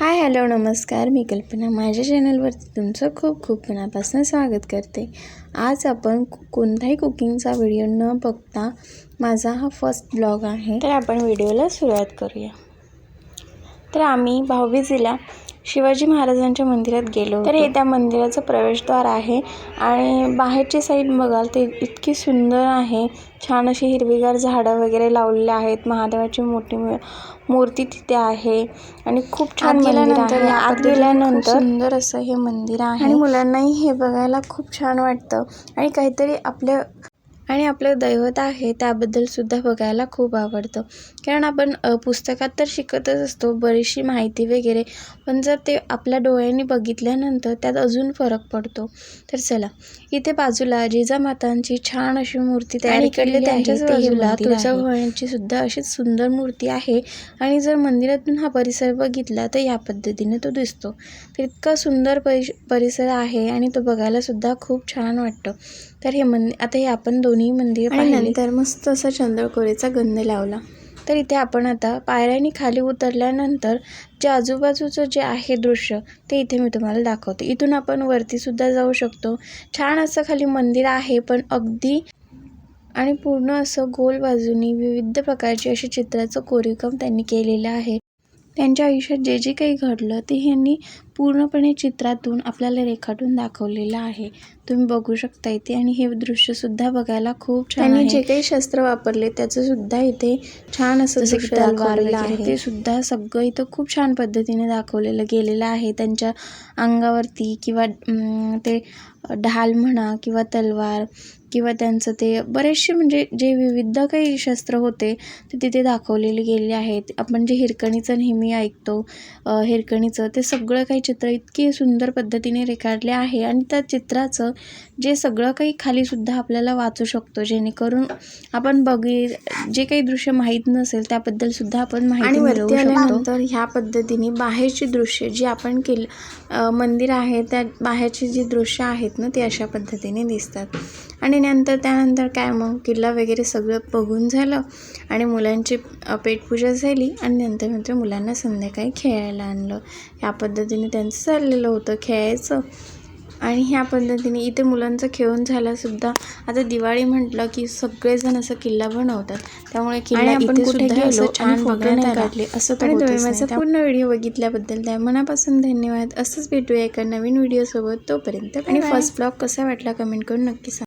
Hi hello नमस्कार. मी कल्पना. माझ्या चॅनलवरती तुमचं खूप खूप मनापासून स्वागत करते. आज आपण को- कोणताही कुकिंगचा व्हिडिओ न बघता माझा हा फर्स्ट ब्लॉग आहे. तर आपण व्हिडिओला सुरुवात करूया. तर आम्ही भाऊबीजीला शिवाजी महाराजांच्या मंदिरात गेलो तर हे त्या मंदिराचं प्रवेशद्वार आहे आणि बाहेरची साईड बघाल ते इतकी सुंदर आहे. छान अशी हिरवीगार झाडं वगैरे लावलेली आहेत. महादेवाची मोठी मूर्ती तिथे आहे आणि खूप छान आहे. आत गेल्यानंतर सुंदर असं हे मंदिर आहे. आणि मुलांनाही हे बघायला खूप छान वाटतं. आणि काहीतरी आपल्या आणि आपलं दैवत आहे त्याबद्दल सुद्धा बघायला खूप आवडतं. कारण आपण पुस्तकात तर शिकतच असतो बरीचशी माहिती वगैरे. पण जर ते आपल्या डोळ्यांनी बघितल्यानंतर त्यात अजून फरक पडतो. तर चला इथे बाजूला जिजामातांची छान अशी मूर्ती तयार केलेली त्यांच्याच बाजूला. तुळजाभवानीची सुद्धा अशीच सुंदर मूर्ती आहे. आणि जर मंदिरातून हा परिसर बघितला तर या पद्धतीने तो दिसतो. तर इतका सुंदर परिश परिसर आहे आणि तो बघायला सुद्धा खूप छान वाटतं. तर हे मंदिर आता हे आपण दोन्ही मंदिर आणि नंतर मस्त असा चंद्रकोरेचा गंध लावला. तर इथे आपण आता पायऱ्याने खाली उतरल्यानंतर जे आजूबाजूचं जे आहे दृश्य ते इथे मी तुम्हाला दाखवते. इथून आपण वरती सुद्धा जाऊ शकतो. छान असं खाली मंदिर आहे पण अगदी आणि पूर्ण असं गोल बाजूनी विविध प्रकारचे असे चित्राचं कोरीवकाम त्यांनी केलेलं आहे. त्यांच्या आयुष्यात जे जे काही घडलं ते ह्यांनी पूर्णपणे चित्रातून आपल्याला रेखाटून दाखवलेलं आहे. तुम्ही बघू शकता इथे आणि हे दृश्यसुद्धा बघायला खूप छान त्यांनी जे काही शस्त्र वापरले त्याचं सुद्धा इथे छान असं दृश्य दाखवलेलं आहे. ते सुद्धा सगळं इथं खूप छान पद्धतीने दाखवलेलं गेलेलं आहे. त्यांच्या अंगावरती किंवा ते ढाल म्हणा किंवा तलवार किंवा त्यांचं ते बरेचसे म्हणजे जे विविध काही शस्त्र होते ते तिथे दाखवलेले गेले आहेत. आपण जे हिरकणीचं नेहमी ऐकतो हिरकणीचं ते सगळं काही चित्र इतके सुंदर पद्धतीने रेखाटले आहे आणि त्या चित्राचं जे सगळं काही खालीसुद्धा आपल्याला वाचू शकतो जेणेकरून आपण बघी जे काही दृश्य माहीत नसेल त्याबद्दल सुद्धा आपण माहिती मिळवू शकतो आल्यानंतर ह्या पद्धतीने बाहेरची दृश्य जी आपण केली मंदिर आहे त्या बाहेरची जी दृश्य आहेत ना ते अशा पद्धतीने दिसतात. आणि नंतर त्यानंतर काय मग किल्ला वगैरे सगळं बघून झालं आणि मुलांची पेटपूजा झाली आणि नंतर नंतर मुलांना संध्याकाळी खेळायला आणलं. या पद्धतीने त्यांचं चाललेलं होतं खेळायचं. आणि ह्या पद्धतीने इथे मुलांचं खेळून झाल्यासुद्धा आता दिवाळी म्हटलं की सगळेजण असं किल्ला बनवतात त्यामुळे किल्ला आपण कुठे गेलो छान नाही. काढले असं होतच माझा. पूर्ण व्हिडिओ बघितल्याबद्दल त्या मनापासून धन्यवाद असंच भेटूया एका नवीन व्हिडिओसोबत तोपर्यंत आणि. फर्स्ट ब्लॉग कसा वाटला कमेंट करून नक्की सांगा